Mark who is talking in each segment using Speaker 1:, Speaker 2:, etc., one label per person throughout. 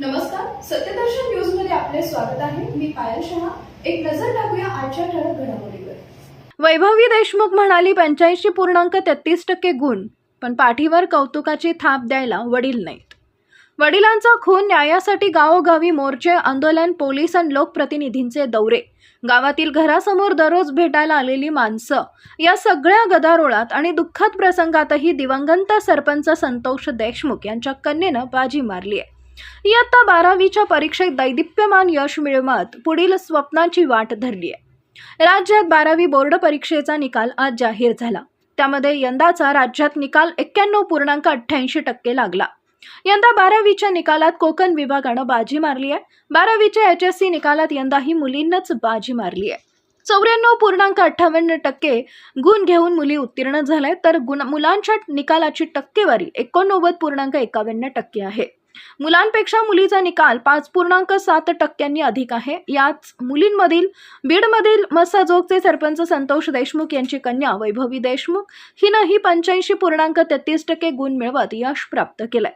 Speaker 1: नमस्कार सत्यदर्शन न्यूजमध्ये आपले स्वागत आहे. मी पायल शहा. एक नजर टाकूया आजच्या ठळक घडामोडीवर.
Speaker 2: वैभवी देशमुख म्हणाली पंच्याऐंशी पूर्णांक तेहतीस टक्के गुण पण पाठीवर कौतुकाची थाप द्यायला वडील नाहीत. वडिलांचा खून न्यायासाठी गावोगावी मोर्चे आंदोलन पोलीस आणि लोकप्रतिनिधींचे दौरे. गावातील घरासमोर दररोज भेटायला आलेली माणसं. या सगळ्या गदारोळात आणि दुःखद प्रसंगातही दिवंगत सरपंच संतोष देशमुख यांच्या कन्येनं बाजी मारली आहे इयत्ता बारावीच्या परीक्षेत दैदिप्यमान यश मिळवत पुढील स्वप्नाची वाट धरली आहे राज्यात बारावी बोर्ड परीक्षेचा निकाल आज जाहीर झाला. त्यामध्ये यंदाचा राज्यात निकाल एक्क्याण्णव पूर्णांक अठ्ठ्याऐंशी टक्के लागला. यंदा बारावीच्या निकालात कोकण विभागानं बाजी मारली आहे बारावीच्या एच एस सी निकालात यंदाही मुलींनाच बाजी मारली आहे चौऱ्याण्णव पूर्णांक अठ्ठावन्न टक्के गुण घेऊन मुली उत्तीर्ण झाल्या तर गुण मुलांच्या निकालाची टक्केवारी एकोणनव्वद पूर्णांक एकावन्न टक्के आहे. मुलांपेक्षा मुलीचा निकाल पाच पूर्णांक सात टक्क्यांनी अधिक आहे. याच मुलींमधील बीडमधील मसाजोगचे सरपंच संतोष देशमुख यांची कन्या वैभवी देशमुख हिनंही पंच्याऐंशी पूर्णांक तेहतीस टक्के गुण मिळवत यश प्राप्त केलंय.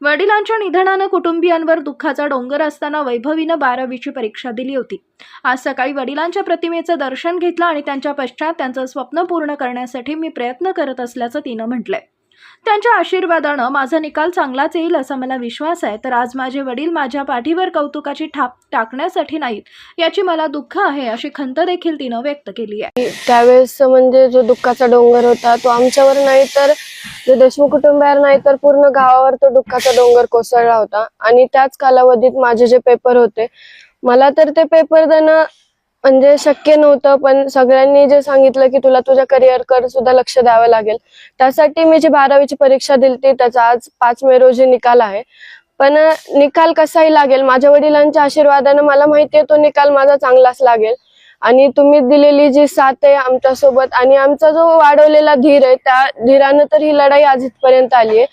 Speaker 2: वडिलांच्या निधनानं कुटुंबियांवर दुःखाचा डोंगर असताना वैभवीनं बारावीची परीक्षा दिली होती. आज सकाळी वडिलांच्या प्रतिमेचं दर्शन घेतलं आणि त्यांच्या पश्चात त्यांचं स्वप्न पूर्ण करण्यासाठी मी प्रयत्न करत असल्याचं तिनं म्हटलंय. त्यांच्या आशीर्वादानं माझा निकाल चांगलाच येईल असा मला विश्वास आहे. तर आज माझे वडील माझ्या पाठीवर कौतुकाची थाप टाकण्यासाठी नाहीत याची मला दुःख आहे अशी खंत देखील तिनं व्यक्त केली आहे.
Speaker 3: त्यावेळेस म्हणजे जो दुःखाचा डोंगर होता तो आमच्यावर नाही तर जो देशमुख कुटुंबावर नाही तर पूर्ण गावावर तो दुःखाचा डोंगर कोसळला होता. आणि त्याच कालावधीत माझे जे पेपर होते मला तर ते पेपर देणं म्हणजे शक्य नव्हतं पण सगळ्यांनी जे सांगितलं की तुला तुझ्या करिअरकडे सुद्धा लक्ष द्यावं लागेल. त्यासाठी मी जी बारावीची परीक्षा दिली त्याचा आज पाच मे रोजी निकाल आहे. पण निकाल कसाही लागेल माझ्या वडिलांच्या आशीर्वादानं मला माहितीये तो निकाल माझा चांगलाच लागेल. आणि तुम्ही दिलेली जी साथ आहे आमच्यासोबत आणि आमचा जो वाढवलेला धीर आहे त्या धीरानं तर ही लढाई आज इथपर्यंत आली आहे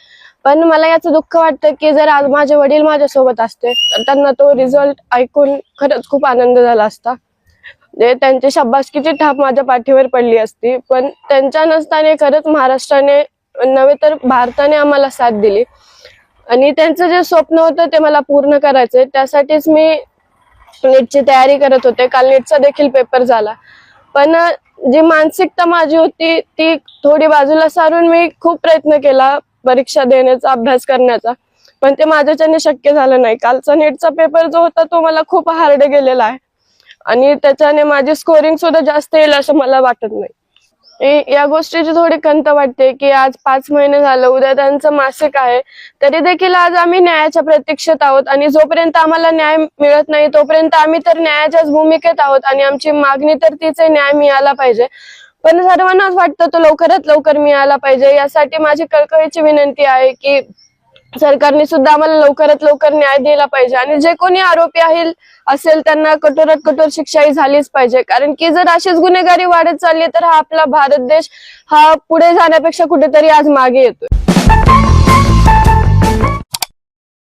Speaker 3: पण मला याचं दुःख वाटतं की जर आज माझे वडील माझ्यासोबत असते तर त्यांना तो रिझल्ट ऐकून खरंच खूप आनंद झाला असता. जे त्यांची शब्बासकीची थाप माझ्या पाठीवर पडली असती. पण त्यांच्या नसताना खरंच महाराष्ट्राने नव्हे तर भारताने आम्हाला साथ दिली. आणि त्यांचं जे स्वप्न होतं ते मला पूर्ण करायचंय. त्यासाठीच मी नीटची तयारी करत होते. काल नीटचा देखील पेपर झाला. पण जी मानसिकता माझी होती ती थोडी बाजूला सारून मी खूप प्रयत्न केला परीक्षा देण्याचा अभ्यास करण्याचा. पण ते माझ्याच्याने शक्य झालं नाही. कालचा नीटचा पेपर जो होता तो मला खूप हार्ड गेलेला आहे. आणि त्याच्याने माझी स्कोरिंग सुद्धा जास्त येईल असं मला वाटत नाही. या गोष्टीची थोडी खंत वाटते की आज पाच महिने झालं उद्या त्यांचं मासिक आहे. तरी देखील आज आम्ही न्यायाच्या प्रतीक्षेत आहोत आणि जोपर्यंत आम्हाला न्याय मिळत नाही तोपर्यंत आम्ही तर न्यायाच्याच भूमिकेत आहोत आणि आमची मागणी तर तीच न्याय मिळाला पाहिजे. पण सर्वांनाच वाटतं तो लवकरात लवकर मिळाला पाहिजे. यासाठी माझी कळकळीची विनंती आहे की सरकारने सुद्धा आम्हाला लवकरात लवकर न्याय दिला पाहिजे. आणि जे कोणी आरोपी आहे असेल त्यांना कठोरात कठोर शिक्षा ही झालीच पाहिजे. कारण की जर अशीच गुन्हेगारी वाढत चालली तर हा आपला भारत देश हा पुढे जाण्यापेक्षा कुठेतरी आज मागे येतोय.